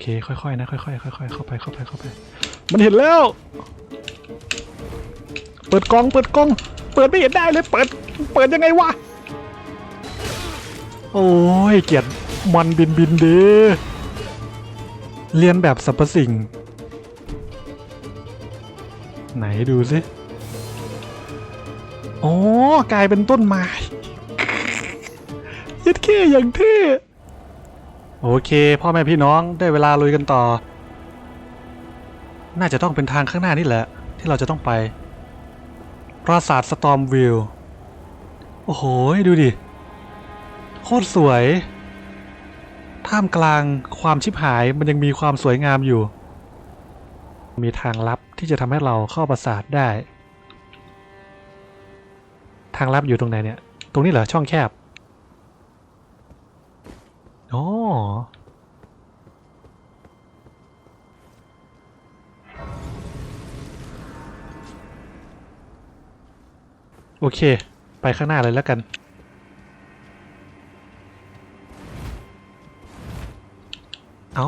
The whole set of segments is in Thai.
เคค่อยๆนะค่อยๆค่อยๆเข้าไปเข้าไปเข้าไป มันเห็นแล้ว เปิดกล่องเปิดกล่อง เปิดไม่เห็นได้เลย เปิดเปิดยังไงวะโอ้ยเกลียดมันบินบินด้เรียนแบบสรรพสิ่ง ไหนดูสิอ๋อกลายเป็นต้นไม้ยัดแค่อย่างเท่ โอเค พ่อแม่พี่น้องได้เวลาลุยกันต่อ น่าจะต้องเป็นทางข้างหน้านี่แหละ ที่เราจะต้องไป ปราสาทสตอมวิวโอ้โห ดูดิ โคตรสวย ท่ามกลางความชิบหายมันยังมีความสวยงามอยู่ มีทางลับที่จะทำให้เราเข้าปราสาทได้ ทางลับอยู่ตรงไหนเนี่ย ตรงนี้เหรอช่องแคบ อ๋อโอเค ไปข้างหน้าเลยแล้วกัน เอา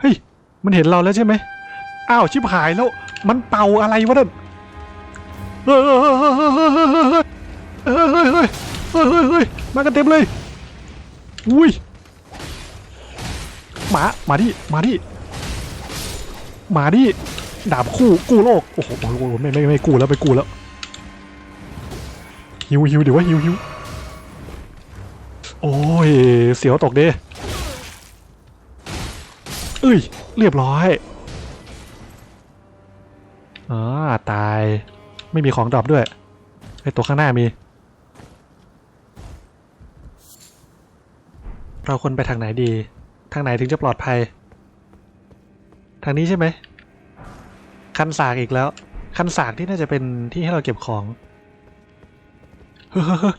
เฮ้ย มันเห็นเราแล้วใช่ไหม อ้าว ชิบหายแล้ว มันเป่าอะไรวะนั่น มากันเต็มเลยอุ้ยหมามาดิมาดิมาดิดาบคู่กู้โลกโอ้โหโอ้ไม่ไม่ไม่กู้แล้วไปกู้แล้วหิวหิวเดี๋ยวว่าหิวหิวโอ้ยเสียวตกเด้เอ้ย เรียบร้อยอ่าตาย ไม่มีของดรอปด้วยไอตัวข้างหน้ามี เราควรไปทางไหนดี ทางไหนถึงจะปลอดภัย ทางนี้ใช่ไหม คันสากอีกแล้ว คันสากที่น่าจะเป็นที่ให้เราเก็บของเฮ้ย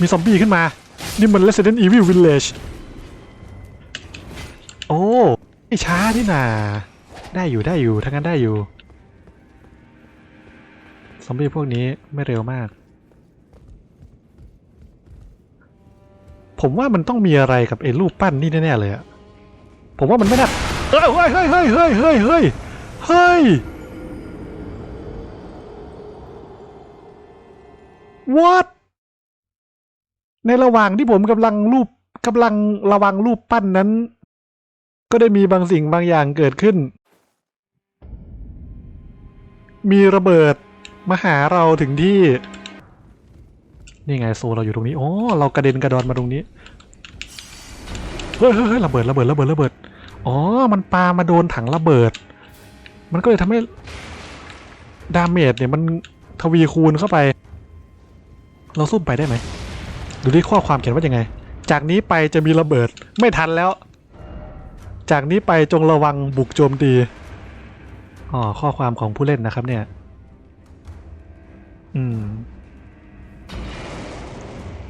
มีซอมบี้ขึ้นมา นี่มัน Resident Evil Village โอ้ไม่ช้านี่นา ได้อยู่ได้อยู่ทั้งนั้นได้อยู่ ซอมบี้พวกนี้ไม่เร็วมาก ผมว่ามันต้องมีอะไรกับไอ้รูปปั้นนี่แน่ๆเลยอะผมว่ามันไม่น่าเฮ้ยเฮ้ยเฮ้ยเฮ้ยเฮ้ยเฮ้ยเฮ้ย what ในระหว่างที่ผมกำลังรูปกำลังระวังรูปปั้นนั้น ก็ได้มีบางสิ่งบางอย่างเกิดขึ้น มีระเบิด มาหาเราถึงที่ นี่ไงโซเราอยู่ตรงนี้ โอ้เรากระเด็นกระดอนมาตรงนี้ เฮ้ยเฮ้ยระเบิดระเบิดระเบิดระเบิด อ๋อ มันปามาโดนถังระเบิด มันก็เลยทำให้ดาเมจเนี่ยมันทวีคูณเข้าไป เราซุ่มไปได้ไหม ดูที่ข้อความเขียนว่ายังไง จากนี้ไปจะมีระเบิด ไม่ทันแล้ว จากนี้ไปจงระวังบุกโจมตี อ๋อ ข้อความของผู้เล่นนะครับเนี่ย อืม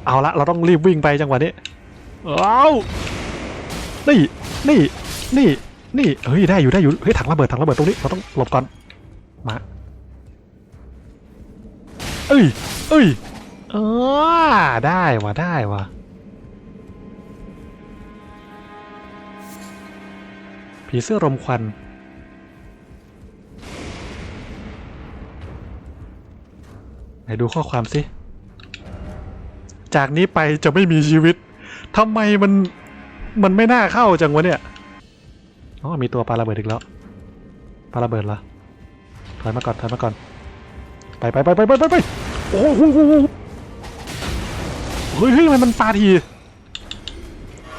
เอาละเราต้องรีบวิ่งไปจังหวะนี้เอานี่นี่นี่นี่เฮ้ยได้อยู่ได้อยู่เฮ้ยถังระเบิดถังระเบิดตรงนี้เราต้องหลบก่อนมาเอ้ยเอ้ยเออได้ว่ะได้ว่ะผีเสื้อรมควัน ไหนดูข้อความสิ จากนี้ไปจะไม่มีชีวิตทำไมมันมันไม่น่าเข้าจังวะเนี่ยอ๋อมีตัวปาระเบิดอีกแล้วปาระเบิดเหรอถอยมาก่อนถอยมาก่อน ไปไปไปไปไปไปไปโอ้โหโหโหเฮ้ยเฮ้ยทำไมมันปาที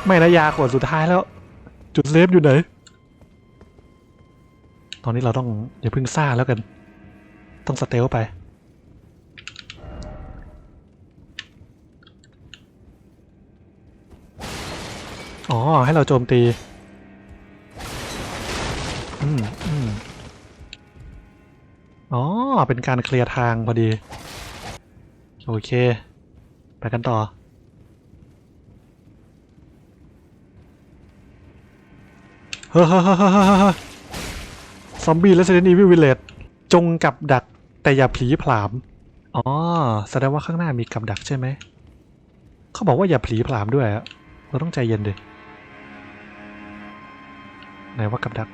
ไม่นะยาขวดสุดท้ายแล้ว จุดเซฟอยู่ไหน ตอนนี้เราต้องอย่าเพึ่งซ่าแล้วกัน ต้องสเตลไป อ๋อ ให้เราโจมตี อืมอืมอ๋อ เป็นการเคลียร์ทางพอดี โอเค ไปกันต่อ เฮ้อเฮ้อเฮ้อเฮ้อเฮ้อเฮ้อซอมบี้ Resident Evil Village จงกับดักแต่อย่าผีผลาม อ๋อ แสดงว่าข้างหน้ามีกับดักใช่ไหม เขาบอกว่าอย่าผีผลามด้วยอะเราต้องใจเย็นดิ ไหนว่ากับดัก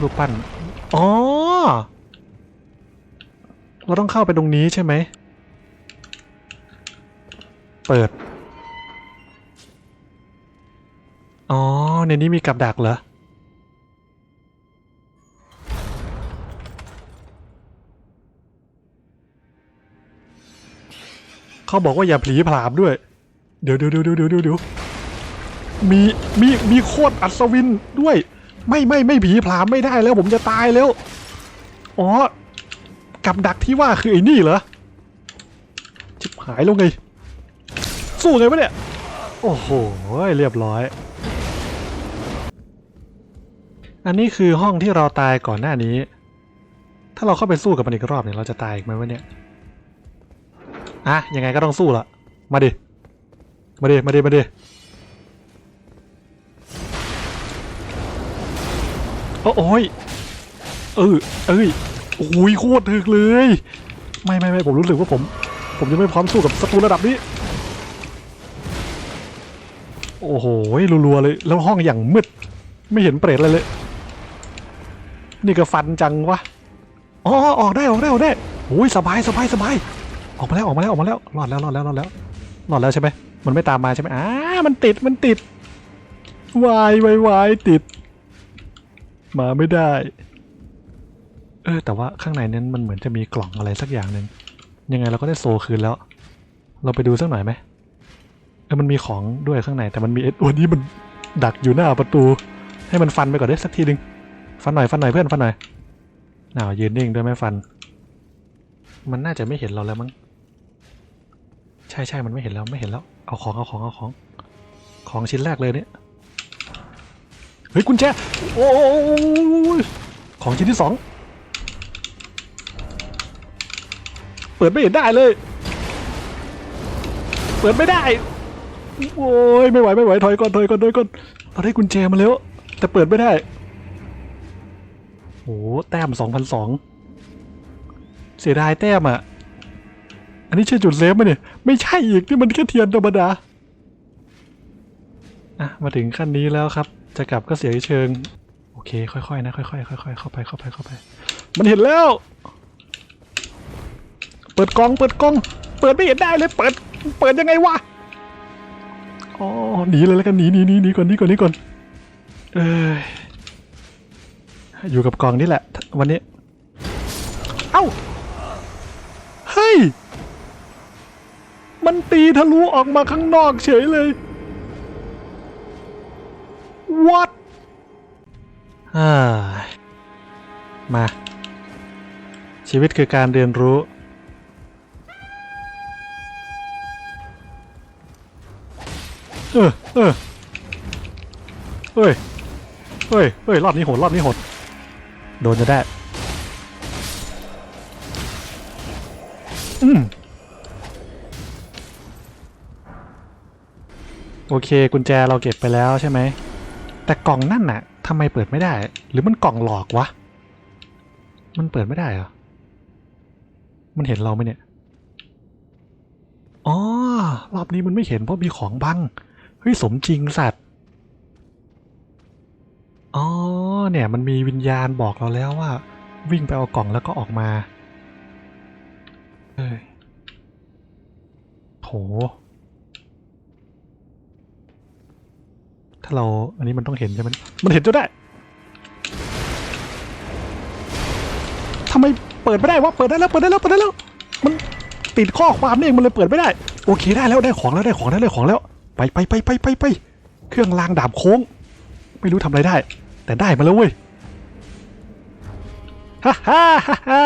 รูปปั้น อ๋อ เราต้องเข้าไปตรงนี้ใช่ไหม เปิด อ๋อ ในนี้มีกับดักเหรอ เขาบอกว่าอย่าผีผลามด้วย เดี๋ยวเดี๋ยวเดี๋ยวเดี๋ยวเดี๋ยวเดี๋ยว มีมีมีโคตรอัศวินด้วย ไม่ไม่ไม่ผีผลามไม่ได้แล้ว ผมจะตายแล้ว อ๋อ กับดักที่ว่าคือไอ้นี่เหรอจิบหายแล้วไง สู้ไงวะเนี่ย โอ้โห เรียบร้อย อันนี้คือห้องที่เราตายก่อนหน้านี้ ถ้าเราเข้าไปสู้กับมันอีกรอบเนี่ยเราจะตายอีกไหมวะเนี่ยอะยังไงก็ต้องสู้ละมาดิ มาดิ มาดิ มาดิ โอ้ยเออเอ้ยโอ้ยโคตรถึกเลย ไม่ไม่ไม่ผมรู้สึกว่าผม ผมยังไม่พร้อมสู้กับศัตรูระดับนี้ โอ้โหรัวๆเลย แล้วห้องอย่างมืด ไม่เห็นเปรตอะไรเลย นี่ก็ฟันจังวะอ๋อออกได้ออกได้ออกได้โอ้ยสบายสบายสบายออกมาแล้วออกมาแล้วออกมาแล้วรอดแล้วรอดแล้วรอดแล้วรอดแล้วใช่ไหมมันไม่ตามมาใช่ไหมอ่ามันติดมันติดวายวายวายติด มาไม่ได้ เออแต่ว่าข้างในนั้นมันเหมือนจะมีกล่องอะไรสักอย่างหนึ่งยังไงเราก็ได้โซคืนแล้ว เราไปดูสักหน่อยไหมเออมันมีของด้วยข้างในแต่มันมีไอ้ตัวนี้มันดักอยู่หน้าประตู ให้มันฟันไปก่อนได้สักทีหนึ่งฟันหน่อยฟันหน่อยเพื่อนฟันหน่อยหนาวยืนนิ่งด้วยไหมฟัน มันน่าจะไม่เห็นเราแล้วมั้งใช่ใช่มันไม่เห็นแล้วไม่เห็นแล้ว เอาของเอาของเอาของ ของชิ้นแรกเลยเนี่ย ฮ้ยกุญแจโอ้ยของชิ้นที่สองเปิดไม่เห็นได้เลย เปิดไม่ได้ โอ้ยไม่ไหวไม่ไหวถอยก่อนถอยก่อนถอยก่อนเราได้กุญแจมาแล้ว แต่เปิดไม่ได้โอ้แต้มสองพันสองเสียดายแต้มอะ อันนี้ใช่จุดเซฟไหมเนี่ย ไม่ใช่อีกนี่มันแค่เทียนธรรมดา อะ มาถึงขั้นนี้แล้วครับ จะกลับก็เสียเชิง โอเค ค่อยๆนะ ค่อยๆค่อยๆเข้าไปเข้าไปเข้าไป มันเห็นแล้ว เปิดกล่องเปิดกล่อง เปิดไม่เห็นได้เลยเปิด เปิดยังไงวะอ๋อหนีเลยแล้วกันหนีหนีหนีหนีก่อนหนีก่อนหนีก่อนเอ้ยอยู่กับกล่องนี่แหละ วันนี้ เอ้า เฮ้ย มันตีทะลุออกมาข้างนอกเฉยเลย What อ่ามา ชีวิตคือการเรียนรู้ เออเออเฮ้ยเฮ้ยเฮ้ยรอบนี้โหดรอบนี้โหด โดนจะได้ อืมโอเค กุญแจเราเก็บไปแล้วใช่ไหม แต่กล่องนั่นน่ะทำไมเปิดไม่ได้ หรือมันกล่องหลอกวะ มันเปิดไม่ได้เหรอ มันเห็นเราไหมเนี่ย อ๋อ รอบนี้มันไม่เห็นเพราะมีของบัง เฮ้ย สมจริงสัตว์ อ๋อ เนี่ยมันมีวิญญาณบอกเราแล้วว่า วิ่งไปเอากล่องแล้วก็ออกมา เอ้ยโถ ถ้าเราอันนี้มันต้องเห็นใช่ไหมมันเห็นจนได้ทำไมเปิดไม่ได้วะเปิดได้แล้วเปิดได้แล้วเปิดได้แล้ว มันติดข้อความนี่เองมันเลยเปิดไม่ได้ โอเคได้แล้วได้ของแล้วได้ของแล้วได้ของแล้ว ไปไปไปไปไปไปเครื่องรางดาบโค้ง ไม่รู้ทำอะไรได้ แต่ได้มาแล้วเว้ยฮ่าฮ่าฮ่าฮ่า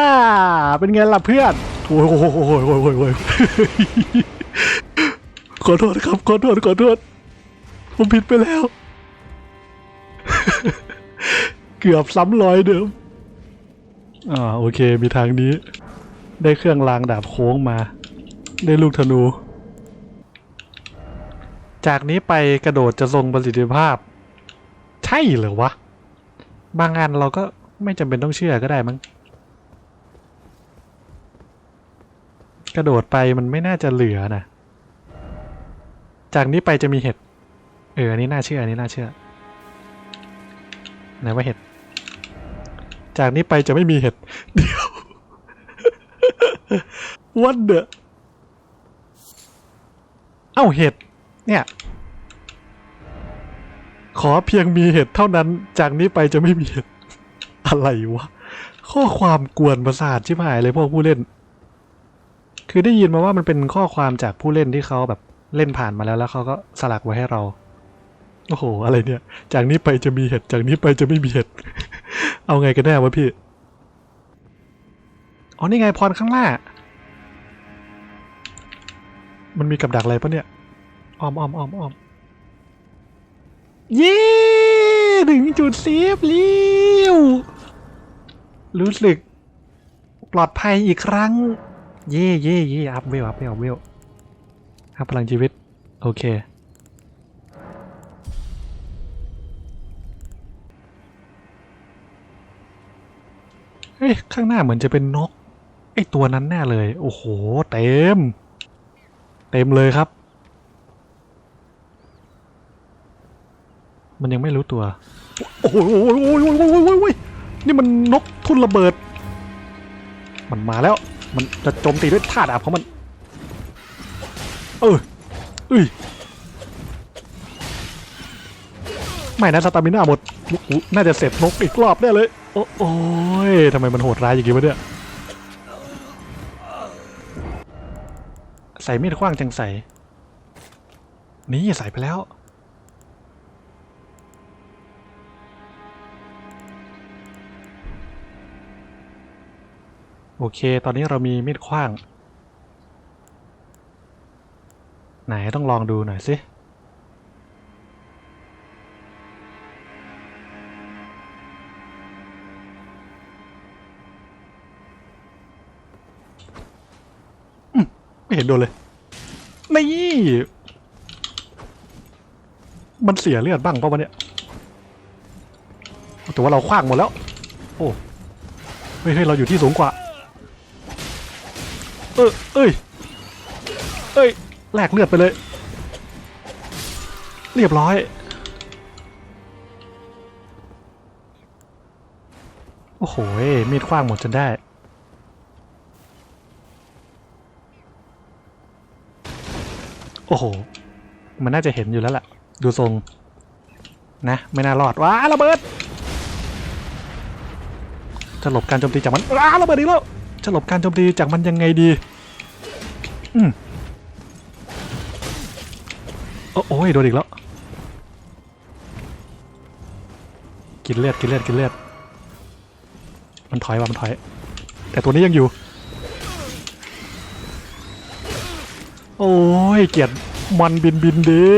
เป็นไงล่ะเพื่อนโอ้ยโอ้ยโอ้ยโอ้ยโอ้ยโอ้ยขอโทษครับขอโทษขอโทษ ผมผิดไปแล้ว เกือบซ้ำรอยเดิมอ่าโอเค มีทางนี้ ได้เครื่องรางดาบโค้งมา ได้ลูกธนู จากนี้ไปกระโดดจะทรงประสิทธิภาพ ใช่เหรอวะ บางอันเราก็ไม่จำเป็นต้องเชื่อก็ได้มั้งกระโดดไปมันไม่น่าจะเหลือนะ จากนี้ไปจะมีเห็ด เอออันนี้น่าเชื่ออันนี้น่าเชื่อไหนว่าเห็ด จากนี้ไปจะไม่มีเห็ดเดี๋ยว What the เอ้าเห็ด เนี่ย ขอเพียงมีเห็ดเท่านั้น จากนี้ไปจะไม่มีเห็ด อะไรวะ ข้อความกวนประสาทชิบหายเลยพวกผู้เล่น คือได้ยินมาว่ามันเป็นข้อความจากผู้เล่นที่เขาแบบเล่นผ่านมาแล้วแล้วเขาก็สลักไว้ให้เรา โอ้โห อะไรเนี่ย จากนี้ไปจะมีเห็ด จากนี้ไปจะไม่มีเห็ด เอาไงกันแน่วะพี่ อ๋อ นี่ไงพรข้างหน้า มันมีกับดักอะไรปะเนี่ย อ้อมอ้อมอ้อมอ้อมเย้ถึงจุดเซฟแล้วรู้สึก ปลอดภัยอีกครั้ง เย่เย่เย่อัพเวลอัพเวลอัพเวลอัพพลังชีวิต โอเค เฮ้ยข้างหน้าเหมือนจะเป็นนก ไอตัวนั้นแน่เลย โอ้โห เต็ม เต็มเลยครับ มันยังไม่รู้ตัว โอ้โหโอ้โหโอ้โหโอ้โหนี่มันนกทุ่นระเบิด มันมาแล้ว มันจะโจมตีด้วยท่าดาบของมัน เออเอ้ยไม่นะสตามิน่าหมด น่าจะเสร็จนกอีกรอบแน่เลย โอ้โอ้ยทำไมมันโหดร้ายอย่างนี้วะเนี่ย ใส่มีดขว้างจังใส่ นี่ใส่ไปแล้ว โอเค ตอนนี้เรามีมีดขว้าง ไหนต้องลองดูหน่อยสิ ไม่เห็นโดนเลย นี่ มันเสียเลือดบ้างเพราะวันเนี้ยแต่ว่าเราคว้างหมดแล้ว โอ้เฮ้ยเฮ้ยเราอยู่ที่สูงกว่า เออเอ้ย เอ้ย แลกเลือดไปเลย เรียบร้อย โอ้โหมีดขว้างหมดจนได้ โอ้โห มันน่าจะเห็นอยู่แล้วล่ะ ดูทรง นะ ไม่น่ารอด ว้าระเบิด จะหลบการโจมตีจากมัน ว้าระเบิดอีกแล้ว จะหลบการโจมตีจากมันยังไงดี อืมโอ้โอ้ยโดนอีกแล้ว กินเลือดกินเลือดกินเลือด มันถอยว่ะมันถอย แต่ตัวนี้ยังอยู่ โอ้ยเกลียดมันบินบินด้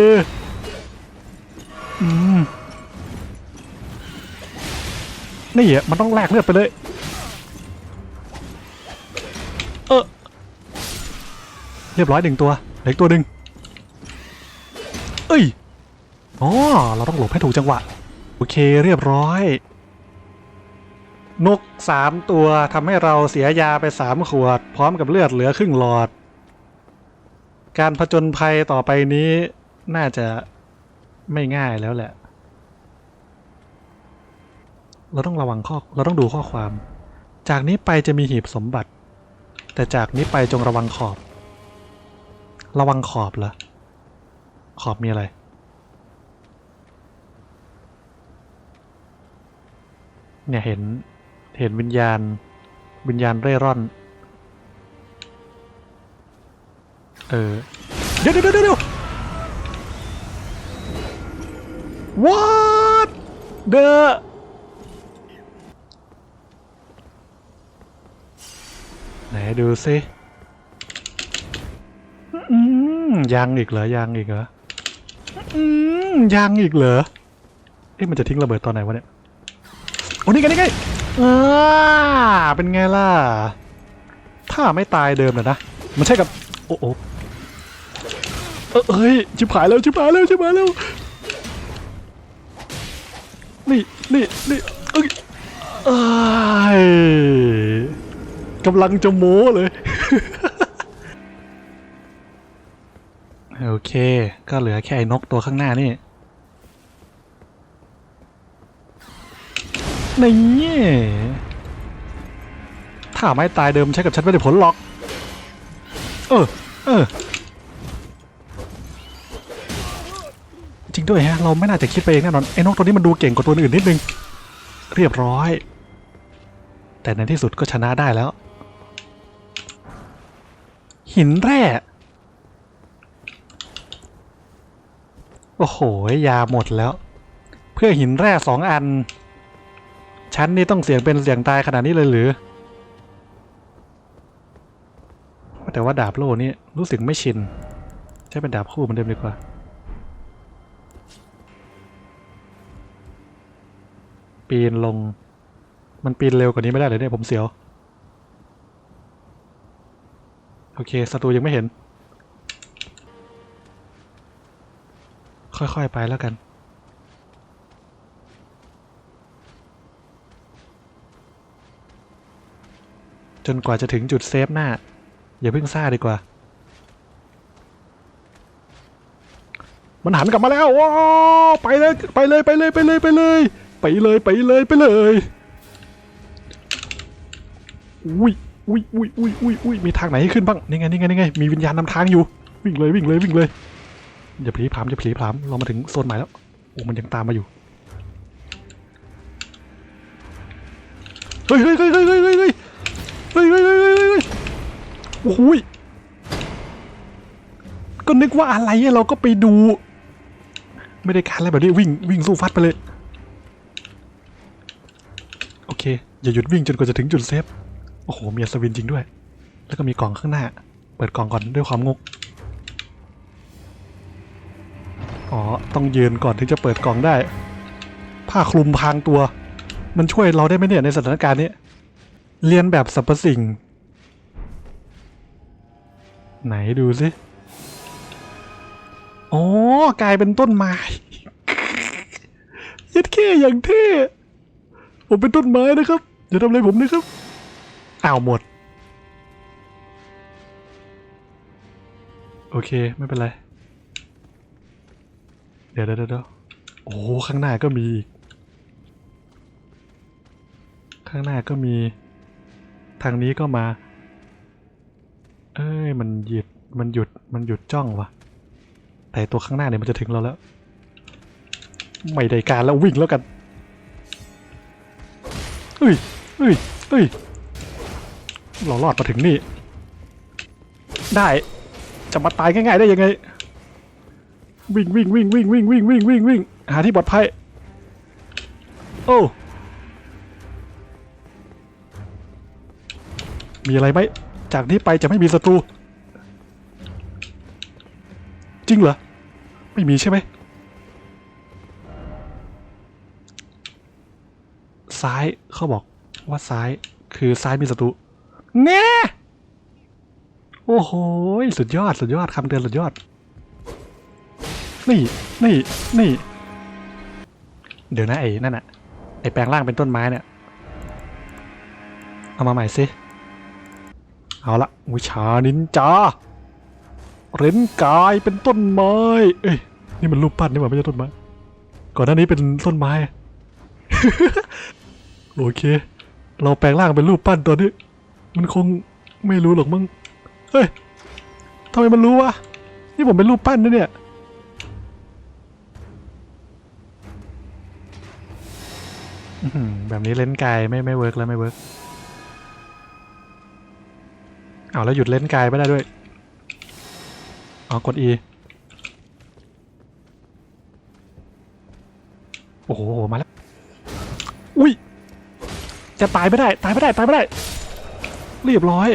อืมนี่อะมันต้องแลกเลือดไปเลย เออเรียบร้อยหนึ่งตัวเหลืออีกตัวหนึ่งเอ้ยอ๋อเราต้องหลบให้ถูกจังหวะ โอเคเรียบร้อย นกสามตัวทำให้เราเสียยาไปสามขวด พร้อมกับเลือดเหลือครึ่งหลอด การผจญภัยต่อไปนี้น่าจะไม่ง่ายแล้วแหละ เราต้องระวังข้อ เราต้องดูข้อความ จากนี้ไปจะมีหีบสมบัติ แต่จากนี้ไปจงระวังขอบ ระวังขอบเหรอ ขอบมีอะไร เนี่ยเห็น เห็นวิญญาณ วิญญาณเร่ร่อน เออเดี๋ยวเดี๋ยวเดี๋ยวเดี๋ยว what the ไหนดูสิอืมยังอีกเหรอยังอีกเหรออืมยังอีกเหรอเอ๊ะมันจะทิ้งระเบิดตอนไหนวะเนี่ยโอ้นี่ไงนี่ไงอ่าเป็นไงล่ะ ถ้าไม่ตายเดิมเลยนะ มันใช่กับ โอ้โอ เออเอ้ยชิบหายแล้วชิบหายแล้วชิบหายแล้วนี่นี่นี่เอ้ยเอ้ยกำลังจะโม้เลย โอเค ก็เหลือแค่ไอ้นกตัวข้างหน้านี่นี่ถ้าไม่ตายเดิมใช้กับฉันไม่ได้ผลหรอก เออ เออ จริงด้วยฮะ เราไม่น่าจะคิดไปเองแน่นอนไอ้นกตัวนี้มันดูเก่งกว่าตัวอื่นนิดนึง เรียบร้อย แต่ในที่สุดก็ชนะได้แล้ว หินแร่โอ้โห ยาหมดแล้ว เพื่อหินแร่สองอันฉันนี่ต้องเสียงเป็นเสียงตายขนาดนี้เลยหรือ แต่ว่าดาบโล่นี่รู้สึกไม่ชิน ใช้เป็นดาบคู่เหมือนเดิมดีกว่า ปีนลง มันปีนเร็วกว่านี้ไม่ได้เลยเนี่ยผมเสียว โอเคศัตรูยังไม่เห็น ค่อยๆไปแล้วกันจนกว่าจะถึงจุดเซฟหน้า อย่าเพิ่งซ่าดีกว่า มันหันกลับมาแล้วว้าไปเลยไปเลยไปเลยไปเลยไปเลย ไปเลยไปเลยไปเลยอุ้ยอุ้ยอุ้ยอุ้ยอุ้ยอุ้ยมีทางไหนให้ขึ้นบ้างนี่ไงนี่ไงนี่ไงมีวิญญาณนำทางอยู่วิ่งเลยวิ่งเลยวิ่งเลยอย่าผลีผลามอย่าผลีผลามเรามาถึงโซนใหม่แล้วโอ้มันยังตามมาอยู่เฮ้ยเฮ้ยเฮ้ยเฮ้ยเฮ้ยเฮ้ยเฮ้ยเฮ้ยเฮ้ยเฮ้ยเฮ้ยเฮ้ยโอ้ยก็นึกว่าอะไรเราก็ไปดู ไม่ได้การอะไรแบบนี้วิ่งวิ่งสู้ฟัดไปเลย โอย่าหยุดวิ่งจนกว่าจะถึงจุดเซฟ โอ้โหมีอัศวินจริงด้วย แล้วก็มีกล่องข้างหน้า เปิดกล่องก่อนด้วยความงก อ๋อ ต้องยืนก่อนถึงจะเปิดกล่องได้ ผ้าคลุมพรางตัว มันช่วยเราได้ไหมเนี่ยในสถานการณ์นี้ เรียนแบบสรรพสิ่ง ไหนดูสิอ๋อกลายเป็นต้นไม้ยัดแค่อย่างเท่ผมเป็นต้นไม้นะครับ อย่าทำอะไรผมนะครับอ้าวหมด โอเค ไม่เป็นไร เดี๋ยวเดี๋ยวเดี๋ยวโอ้ข้างหน้าก็มีอีก ข้างหน้าก็มี ทางนี้ก็มา เอ้ย มันหยุด มันหยุด มันหยุดจ้องวะแต่ตัวข้างหน้าเนี่ยมันจะถึงเราแล้ว ไม่ได้การแล้ววิ่งแล้วกันเอ้ย เอ้ยเอ้ยเรารอดมาถึงนี่ ได้จะมาตายง่ายๆได้ยังไง วิ่งวิ่งวิ่งวิ่งวิ่งวิ่งวิ่งวิ่งวิ่งหาที่ปลอดภัยโอ้มีอะไรไหมจากนี้ไปจะไม่มีศัตรู จริงเหรอ ไม่มีใช่ไหมซ้ายเขาบอก ว่าซ้ายคือซ้ายมีศัตรูแน่โอ้โหสุดยอดสุดยอดคำเตือนสุดยอด นี่นี่นี่ เดี๋ยวนะไอ้นั่นอะไอ้แปลงร่างเป็นต้นไม้เนี่ย เอามาใหม่สิ เอาละวิชานินจาเร้นกายเป็นต้นไม้ เอ้ยนี่มันรูปปั้นนี่หว่าไม่ใช่ต้นไม้ ก่อนหน้านี้เป็นต้นไม้ โอเค เราแปลงร่างเป็นรูปปั้นตอนนี้ มันคงไม่รู้หรอกมั้งเฮ้ยทำไมมันรู้วะ นี่ผมเป็นรูปปั้นนะเนี่ย แบบนี้เล่นกายไม่ไม่เวิร์กแล้วไม่เวิร์กเอาแล้วหยุดเล่นกายไม่ได้ด้วย อ๋อ กด E โอ้โห มาแล้ว อุ้ย จะตายไม่ได้ ตายไม่ได้ ตายไม่ได้ เรียบร้อย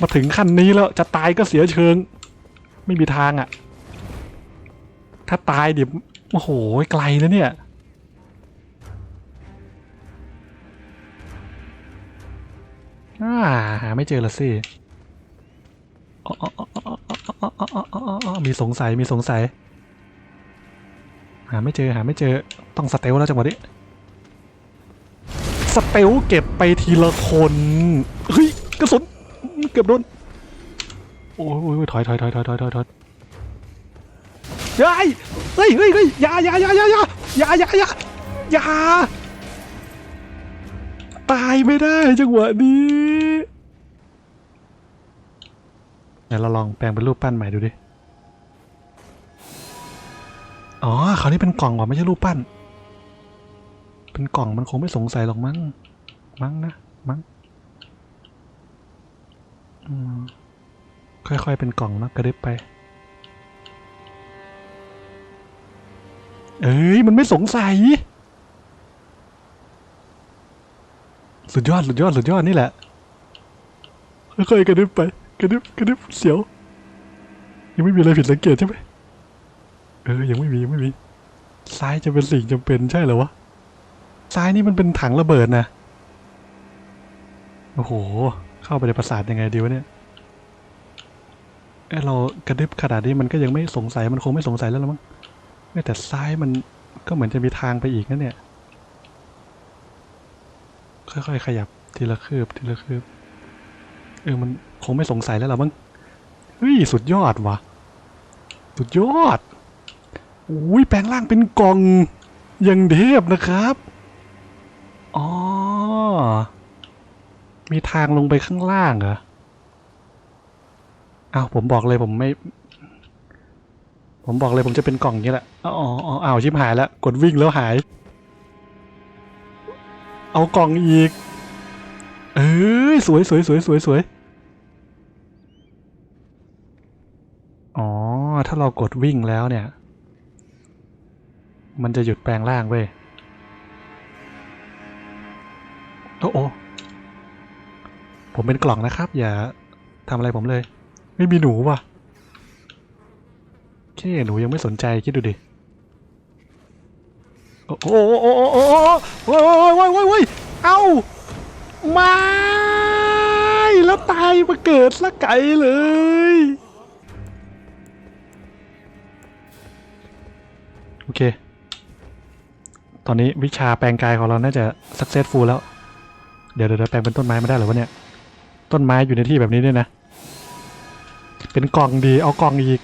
มาถึงขั้นนี้แล้ว จะตายก็เสียเชิง ไม่มีทางอะ่ะ ถ้าตายเดี๋ยวโอ้โห ไกลแล้วเนี่ยหาไม่เจอละสิมีสงสัย มีสงสัย หาไม่เจอ หาไม่เจอ ต้องสเตลแล้วจังหวะนี้ สเตลเก็บไปทีละคนเฮ้ยกระสุนเกือบโดนโอ้ยโอ้ยถอยถอยถอยถอยถอยถอยอยเฮ้ยเฮ้ยเฮ้ยเฮ้ยอย่าอย่าอย่าอย่าอย่าอย่าอย่าอย่ายาตายไม่ได้จังหวะนี้เดี๋ยวเราลองแปลงเป็นรูปปั้นใหม่ดูดิ อ๋อคราวนี้เป็นกล่องว่ะไม่ใช่รูปปั้น เป็นกล่องมันคงไม่สงสัยหรอกมั้ง มั้งนะ มั้งค่อยๆ เป็นกล่องนะกระดึบไป เอ้ย มันไม่สงสัย สุดยอด สุดยอด สุดยอดนี่แหละ ค่อยๆ กระดึบไป กระดึบกระดึบเสียว ยังไม่มีอะไรผิดสังเกตใช่ไหมเออ ยังไม่มี ยังไม่มี ซ้ายจะเป็นสิ่งจำเป็นใช่เหรอวะ ซ้ายนี่มันเป็นถังระเบิดนะ โอ้โห เข้าไปในปราสาทยังไงดีวะเนี่ยเอเรากระดึบขนาดนี้มันก็ยังไม่สงสัยมันคงไม่สงสัยแล้วละมั้งเอ้แต่ซ้ายมันก็เหมือนจะมีทางไปอีกนะเนี่ย ค่อยๆขยับทีละคืบทีละคืบ เออมันคงไม่สงสัยแล้วละมั้ง เฮ้ยสุดยอดว่ะ สุดยอด อุ้ยแปลงร่างเป็นกล่องยังเทพนะครับ อ๋อ มีทางลงไปข้างล่างเหรออ้าวผมบอกเลยผมไม่ ผมบอกเลยผมจะเป็นกล่องนี้แหละอ๋ออ๋ออ้าวชิบหายแล้ว กดวิ่งแล้วหาย เอากล่องอีก เอ้ยสวยสวยสวยสวยสวยอ๋อ ถ้าเรากดวิ่งแล้วเนี่ย มันจะหยุดแปลงร่างเว้ยโอ้โผมเป็นกล่องนะครับ อย่าทำอะไรผมเลย ไม่มีหนูว่ะแค่หนูยังไม่สนใจคิดดูดิโอ้โหโอ้โหโอ้โหโอ้โหโอ้โหโอ้โหโอ้โหเอ้าไม่แล้วตายมาเกิดละไก่เลย โอเค ตอนนี้วิชาแปลงกายของเราน่าจะ successful แล้ว เดี๋ยวเดี๋ยวแปลงเป็นต้นไม้มาได้หรอวะเนี่ย ต้นไม้อยู่ในที่แบบนี้เนี่ยนะ เป็นกล่องดีเอากล่องอีก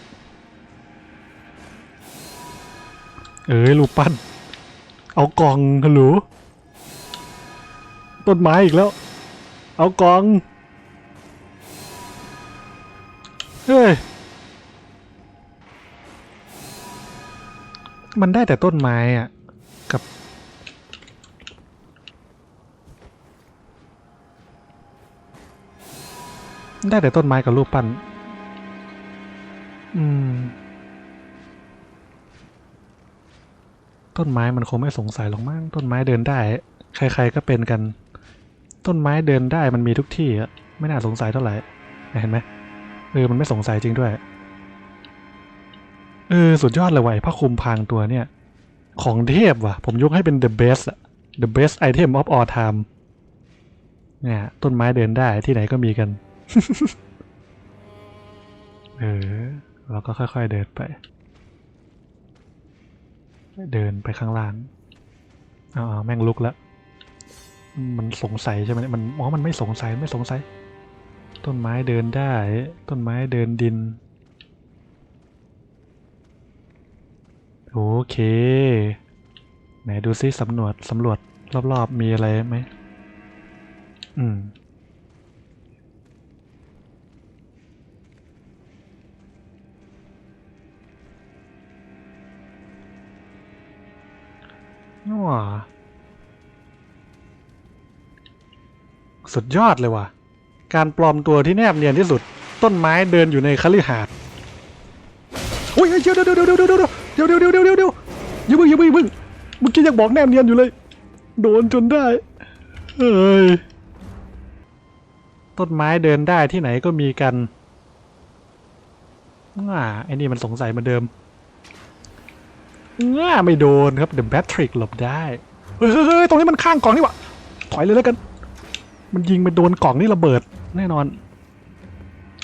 เอ้ยรูปปั้น เอากล่องฮัลโหลต้นไม้อีกแล้ว เอากล่อง เฮ้ย มันได้แต่ต้นไม้อะ ได้แต่ต้นไม้กับรูปปั้น อืม ต้นไม้มันคงไม่สงสัยหรอกมั้ง ต้นไม้เดินได้ ใครๆก็เป็นกัน ต้นไม้เดินได้มันมีทุกที่อะไม่น่าสงสัยเท่าไหร่ เห็นไหมเออ มันไม่สงสัยจริงด้วย เออ สุดยอดเลยว่ะไอ้ผ้าคลุมพางตัวเนี่ย ของเทพว่ะ ผมยกให้เป็น the best อะ the best item of all time เนี่ยต้นไม้เดินได้ที่ไหนก็มีกัน เออเราก็ค่อยๆเดินไป เดินไปข้างล่างอ้าวแม่งลุกแล้ว มันสงสัยใช่ไหมมันอ๋อมันไม่สงสัยไม่สงสัย ต้นไม้เดินได้ ต้นไม้เดินดิน โอเค ไหนดูซิสำรวจสำรวจรอบๆมีอะไรไหมอืม ว้าสุดยอดเลยว่ะ การปลอมตัวที่แนบเนียนที่สุด ต้นไม้เดินอยู่ในคฤหาสน์อุ้ยเดี๋ยวเดี๋ยวเดี๋ยวเดี๋ยวเดี๋ยวเดี๋ยวเดี๋ยวเดี๋ยวเดี๋ยวเดี๋ยวอย่าเพิ่งอย่าเพิ่งอย่าเพิ่งเมื่อกี้ยังบอกแนบเนียนอยู่เลย โดนจนได้เฮ้ยต้นไม้เดินได้ที่ไหนก็มีกันอ่าไอ้นี่มันสงสัยเหมือนเดิม ง่าไม่โดนครับ The Batrick หลบได้ เฮ้ยตรงนี้มันข้างกล่องนี่หวะถอยเลยแล้วกัน มันยิงไปโดนกล่องนี่ระเบิดแน่นอน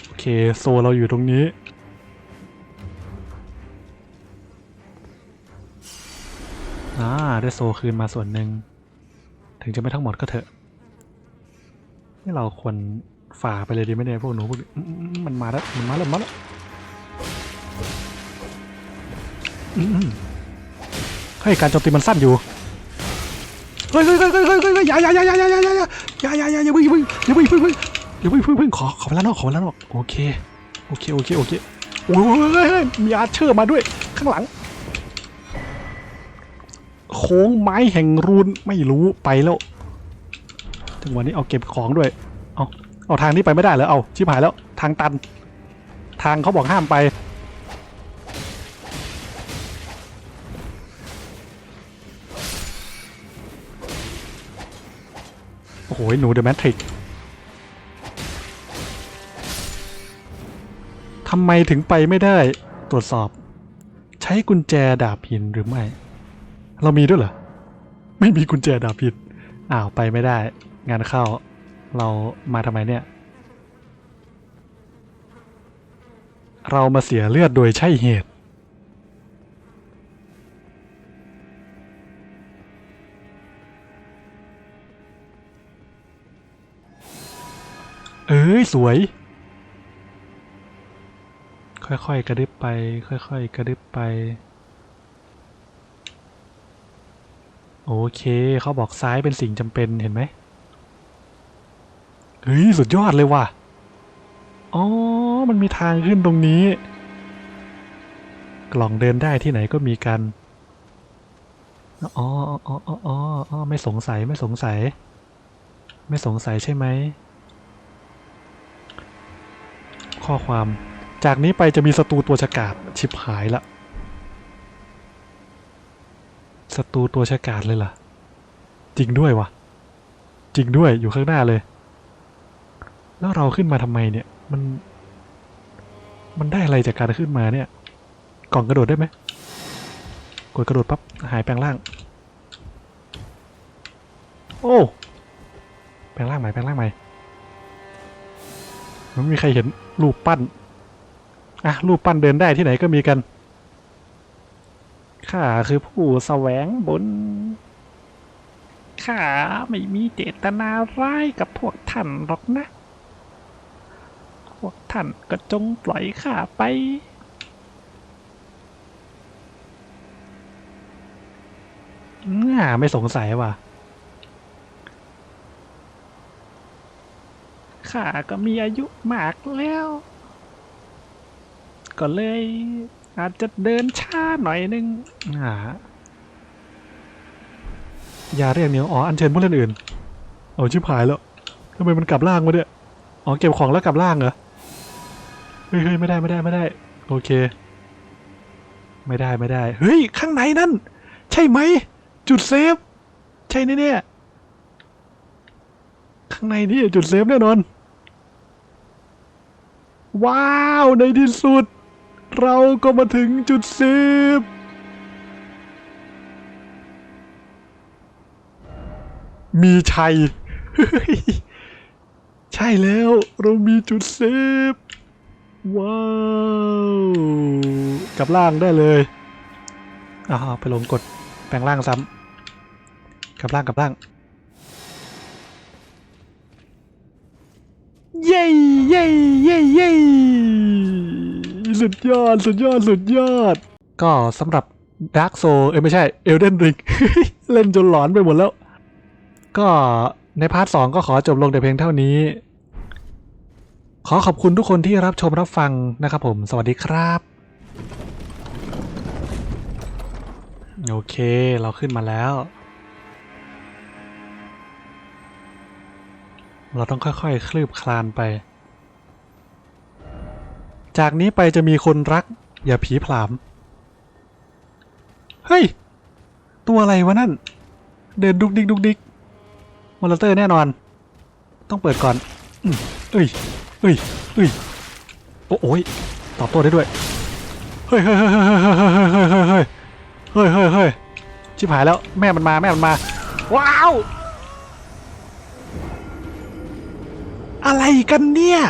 โอเคโซเราอยู่ตรงนี้ อ่าได้โซคืนมาส่วนหนึ่ง ถึงจะไม่ทั้งหมดก็เถอะ นี่เราควรฝ่าไปเลยดีไหมเนี่ยพวกหนูพวกนี้อืมอืมมันมาแล้ว มันมาแล้วมาแล้ว เฮ้ยการโจมตีมันสั้นอยู่เฮ้ยเฮ้ยเฮ้ยเฮ้ยเฮ้ยเฮ้ยอย่าอย่าอย่าอย่าอย่าอย่าอย่าอย่าอย่าอย่าอย่าพิ่งอย่าพิ่งอย่าพิ่งอย่าเพิ่งอย่าพิ่งพิ่งพิ่งขอขอเวลานอกขอเวลานอกโอเคโอเคโอเคโอเคโอ้ยมีอาเชอร์มาด้วยข้างหลัง โค้งไม้แห่งรูนไม่รู้ไปแล้วจังหวะนี้เอาเก็บของด้วยเอาเอาทางนี้ไปไม่ได้เหรอเอาชิบหายแล้วทางตัน ทางเขาบอกห้ามไป อ้โหหนูเดอะแมทริกทำไมถึงไปไม่ได้ตรวจสอบ ใช้กุญแจดาบหินหรือไม่ เรามีด้วยเหรอ ไม่มีกุญแจดาบหินอ้าวไปไม่ได้ งานเข้า เรามาทำไมเนี่ย เรามาเสียเลือดโดยใช่เหตุ เอ้ยสวย ค่อยๆกระดึบไป ค่อยๆกระดึบไป โอเคเขาบอกซ้ายเป็นสิ่งจำเป็นเห็นไหมเฮ้ยสุดยอดเลยว่ะ อ๋อ มันมีทางขึ้นตรงนี้ กล่องเดินได้ที่ไหนก็มีกัน อ๋ออ๋ออ๋ออ๋ออ๋อไม่สงสัยไม่สงสัย ไม่สงสัยใช่ไหม ข้อความ จากนี้ไปจะมีศัตรูตัวฉกาจชิบหายละศัตรูตัวฉกาจเลยล่ะ จริงด้วยวะจริงด้วยอยู่ข้างหน้าเลย แล้วเราขึ้นมาทำไมเนี่ย มัน มันได้อะไรจากการขึ้นมาเนี่ย กล่องกระโดดได้ไหมกดกระโดดปั๊บหายแปลงร่าง โอ้ แปลงร่างใหม่แปลงร่างใหม่ ไม่มีใครเห็นรูปปั้นอะรูปปั้นเดินได้ที่ไหนก็มีกันข้าคือผู้แสวงบุญข้าไม่มีเจตนาร้ายกับพวกท่านหรอกนะ พวกท่านก็จงปล่อยข้าไป น่าไม่สงสัยว่ะ ข้าก็มีอายุมากแล้ว ก็เลย อาจจะเดินช้าหน่อยนึงอ่าอย่าเรียกเนียวอ๋ออัญเชิญผู้เล่นอื่น เอาชิบหายแล้วทำไมมันกลับล่างมาเนี่ยอ๋อเก็บของแล้วกลับล่างเหรอเฮ้ยเฮ้ยไม่ได้ไม่ได้ไม่ได้ โอเค ไม่ได้ไม่ได้เฮ้ยข้างในนั่น ใช่ไหม จุดเซฟ ใช่แน่ๆข้างในนี่จุดเซฟแน่นอน ว้าว ในที่สุด เราก็มาถึงจุดเซฟมีชัย ใช่แล้วเรามีจุดเซฟว้าวกลับล่างได้เลยอ่าไปลงกดแปลงร่างซ้ำกลับล่างกลับล่าง เย้เย้เย้เย้สุดยอด สุดยอด สุดยอด ก็สำหรับ Dark Soul เอ้ยไม่ใช่ Elden Ring เล่นจนหลอนไปหมดแล้ว ก็ในพาร์ทสองก็ขอจบลงแต่เพียงเท่านี้ ขอขอบคุณทุกคนที่รับชมรับฟังนะครับผม สวัสดีครับ โอเค เราขึ้นมาแล้ว เราต้องค่อยๆ คลืบคลานไป จากนี้ไปจะมีคนรัก อย่าผีผลาม เฮ้ย ตัวอะไรวะนั่น เดินดุกดิกดุกดิกมอนเตอร์แน่นอน ต้องเปิดก่อนเอ้ยเอ้ยเอ้ยโอ้โยตอบตัวได้ด้วย เฮ้ยเฮ้ยเฮ้ยเฮ้ยเฮ้ยเฮ้ยเฮ้ยชิบหายแล้วแม่มันมาแม่มันมา ว้าว อะไรกันเนี่ย